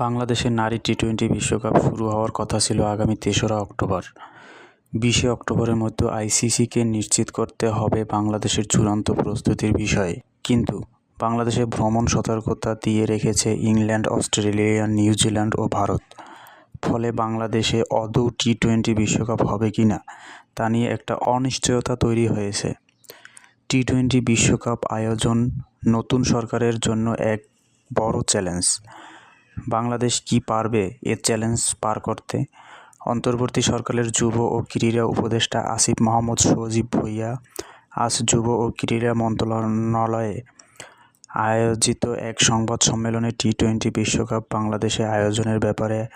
বাংলাদেশের নারী T twenty বিশ্বকাপ শুরু হওয়ার কথা ছিল আগামী তেসরা অক্টোবর। বিশে অক্টোবরের মধ্যে আইসিসিকে নিশ্চিত করতে হবে বাংলাদেশের চূড়ান্ত প্রস্তুতির বিষয়ে। কিন্তু বাংলাদেশে ভ্রমণ সতর্কতা দিয়ে রেখেছে ইংল্যান্ড, অস্ট্রেলিয়া, নিউজিল্যান্ড ও ভারত। ফলে বাংলাদেশে অদৌ টি টোয়েন্টি বিশ্বকাপ হবে কি না তা নিয়ে একটা অনিশ্চয়তা তৈরি হয়েছে। টি টোয়েন্টি বিশ্বকাপ আয়োজন নতুন সরকারের জন্য এক বড় চ্যালেঞ্জ। বাংলাদেশ কি পারবে এ চ্যালেঞ্জ পার করতে? অন্তর্বর্তী সরকারের যুব ও ক্রীড়া উপদেষ্টা আসিফ মাহমুদ সজীব ভুঁইয়া আজ যুব ও ক্রীড়া মন্ত্রণালয়ে আয়োজিত এক সংবাদ সম্মেলনে টি টোয়েন্টি বিশ্বকাপ বাংলাদেশে আয়োজনের ব্যাপারে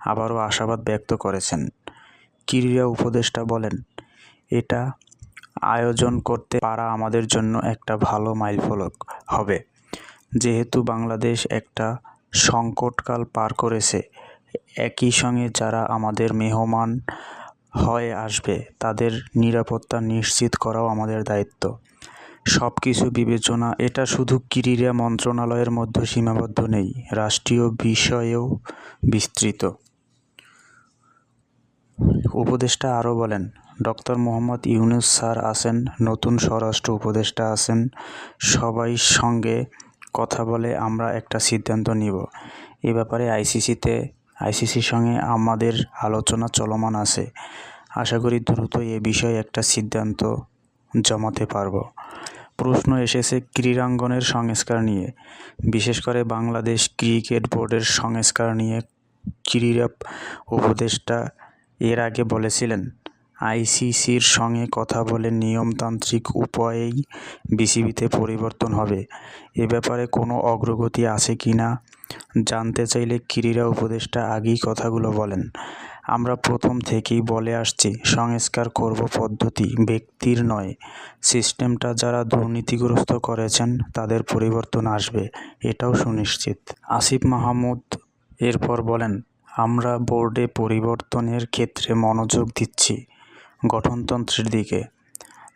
আবারও আশাবাদ ব্যক্ত করেছেন। ক্রীড়া উপদেষ্টা বলেন, এটা আয়োজন করতে পারা আমাদের জন্য একটা ভালো মাইলফলক হবে। যেহেতু বাংলাদেশ একটা সংকটকাল পার করেছে। একই সঙ্গে যারা আমাদের মেহমান হয়ে আসবে, তাদের নিরাপত্তা নিশ্চিত করাও আমাদের দায়িত্ব। সব কিছু বিবেচনা, এটা শুধু ক্রীড়া মন্ত্রণালয়ের মধ্যে সীমাবদ্ধ নেই, রাষ্ট্রীয় বিষয়েও বিস্তৃত। উপদেষ্টা আরও বলেন, ডক্টর মোহাম্মদ ইউনুস স্যার আছেন, নতুন স্বরাষ্ট্র উপদেষ্টা আছেন, সবাই সঙ্গে কথা বলে আমরা একটা সিদ্ধান্ত নিব। এ ব্যাপারে আইসিসিতে আইসিসির সঙ্গে আমাদের আলোচনা চলমান আছে। আশা করি দ্রুত এ বিষয়ে একটা সিদ্ধান্ত জমাতে পারব। প্রশ্ন এসেছে ক্রীড়াঙ্গনের সংস্কার নিয়ে। বিশেষ করে বাংলাদেশ ক্রিকেট বোর্ডের সংস্কার নিয়ে ক্রীড়া উপদেষ্টা এর আগে বলেছিলেন আইসিসির সঙ্গে কথা বলে নিয়মতান্ত্রিক উপায়েই বিসিবিতে পরিবর্তন হবে। এ ব্যাপারে কোনো অগ্রগতি আছে কি না জানতে চাইলে ক্রীড়া উপদেষ্টা আগেই কথাগুলো বলেন। আমরা প্রথম থেকেই বলে আসছি, সংস্কার করব পদ্ধতি, ব্যক্তির নয়। সিস্টেমটা যারা দুর্নীতিগ্রস্ত করেছেন, তাদের পরিবর্তন আসবে, এটাও সুনিশ্চিত। আসিফ মাহমুদ এরপর বলেন, আমরা বোর্ডে পরিবর্তনের ক্ষেত্রে মনোযোগ দিচ্ছি। গঠনতন্ত্রের দিকে।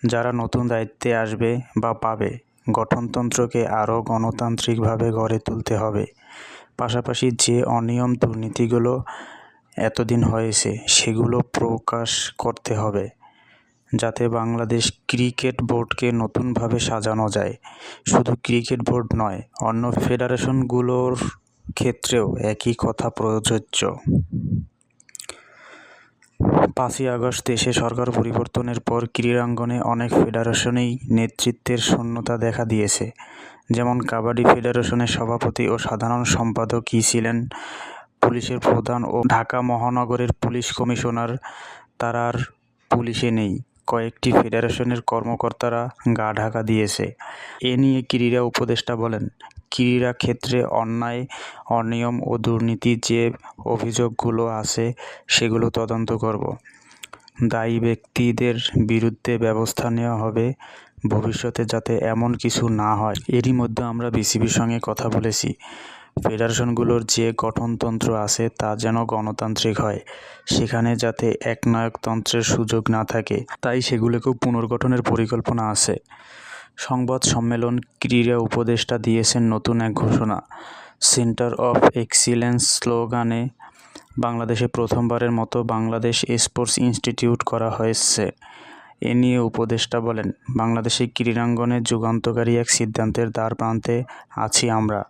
যারা নতুন দায়িত্বে আসবে বা পাবে, গঠনতন্ত্রকে আরও গণতান্ত্রিকভাবে গড়ে তুলতে হবে। পাশাপাশি যে অনিয়ম দুর্নীতিগুলো এতদিন হয়েছে, সেগুলো প্রকাশ করতে হবে, যাতে বাংলাদেশ ক্রিকেট বোর্ডকে নতুনভাবে সাজানো যায়। শুধু ক্রিকেট বোর্ড নয়, অন্য ফেডারেশনগুলোর ক্ষেত্রেও একই কথা প্রযোজ্য। পাঁচই আগস্ট দেশে সরকার পরিবর্তনের পর ক্রীড়াঙ্গনে অনেক ফেডারেশনেই নেতৃত্বের শূন্যতা দেখা দিয়েছে। যেমন কাবাডি ফেডারেশনের সভাপতি ও সাধারণ সম্পাদকই ছিলেন পুলিশের প্রধান ও ঢাকা মহানগরের পুলিশ কমিশনার। তারা আর পুলিশে নেই, কয়েকটি ফেডারেশনের কর্মকর্তারা গা ঢাকা দিয়েছে। এ নিয়ে ক্রীড়া উপদেষ্টা বলেন ক্রীড়া ক্ষেত্রে অন্যায়, অনিয়ম ও দুর্নীতি যে অভিযোগগুলো আছে সেগুলো তদন্ত করব। দায়ী ব্যক্তিদের বিরুদ্ধে ব্যবস্থা নেওয়া হবে ভবিষ্যতে যাতে এমন কিছু না হয়। এরই মধ্যে আমরা বিসিবির সঙ্গে কথা বলেছি। ফেডারেশনগুলোর যে গঠনতন্ত্র আছে তা যেন গণতান্ত্রিক হয়, সেখানে যাতে একনায়কতন্ত্রের সুযোগ না থাকে। তাই সেগুলোকেও পুনর্গঠনের পরিকল্পনা আছে। সংবাদ সম্মেলন ক্রীড়া উপদেষ্টা দিয়েছেন নতুন এক ঘোষণা। সেন্টার অফ এক্সিলেন্স স্লোগানে, বাংলাদেশে প্রথমবারের মতো বাংলাদেশ স্পোর্টস ইনস্টিটিউট করা হয়েছে। এ নিয়ে উপদেষ্টা বলেন, বাংলাদেশে ক্রীড়াঙ্গনে যুগান্তকারী এক সিদ্ধান্তের দ্বার প্রান্তে আছি আমরা,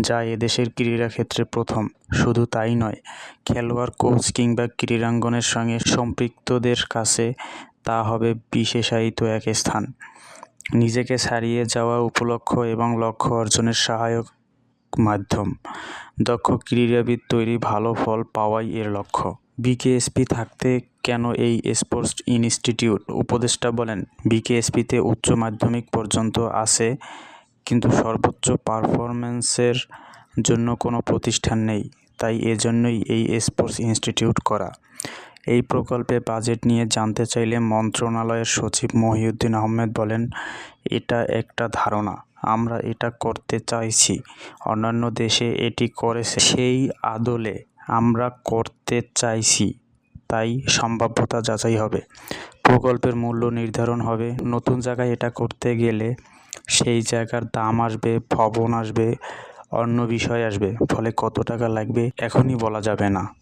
যা এদেশের ক্রীড়া ক্ষেত্রে প্রথম। শুধু তাই নয়, খেলোয়াড়, কোচ কিংবা ক্রীড়াঙ্গনের সঙ্গে সম্পৃক্তদের কাছে তা হবে বিশেষায়িত এক স্থান। নিজেকে ছাড়িয়ে যাওয়া উপলক্ষ এবং লক্ষ্য অর্জনের সহায়ক মাধ্যম। দক্ষ ক্রীড়াবিদ তৈরি ভালো ফল পাওয়াই এর লক্ষ্য। বিকেএসপি থাকতে কেন এই স্পোর্টস ইনস্টিটিউট? উপদেষ্টা বলেন বিকেএসপিতে উচ্চ মাধ্যমিক পর্যন্ত আছে, কিন্তু সর্বোচ্চ পারফরম্যান্সের জন্য কোনো প্রতিষ্ঠান নেই, তাই এজন্যই এই স্পোর্টস ইনস্টিটিউট করা। এই প্রকল্পে বাজেট নিয়ে জানতে চাইলে মন্ত্রণালয়ের সচিব মহিউদ্দিন আহমেদ বলেন, এটা একটা ধারণা। আমরা এটা করতে চাইছি। অন্যান্য দেশে এটি করেছে। সেই আদলে আমরা করতে চাইছি। তাই সম্ভাব্যতা যাচাই হবে। প্রকল্পের মূল্য নির্ধারণ হবে। নতুন জায়গায় এটা করতে গেলে সেই জায়গার দাম আসবে, ভবন আসবে, অন্য বিষয় আসবে। ফলে কত টাকা লাগবে এখনই বলা যাবে না।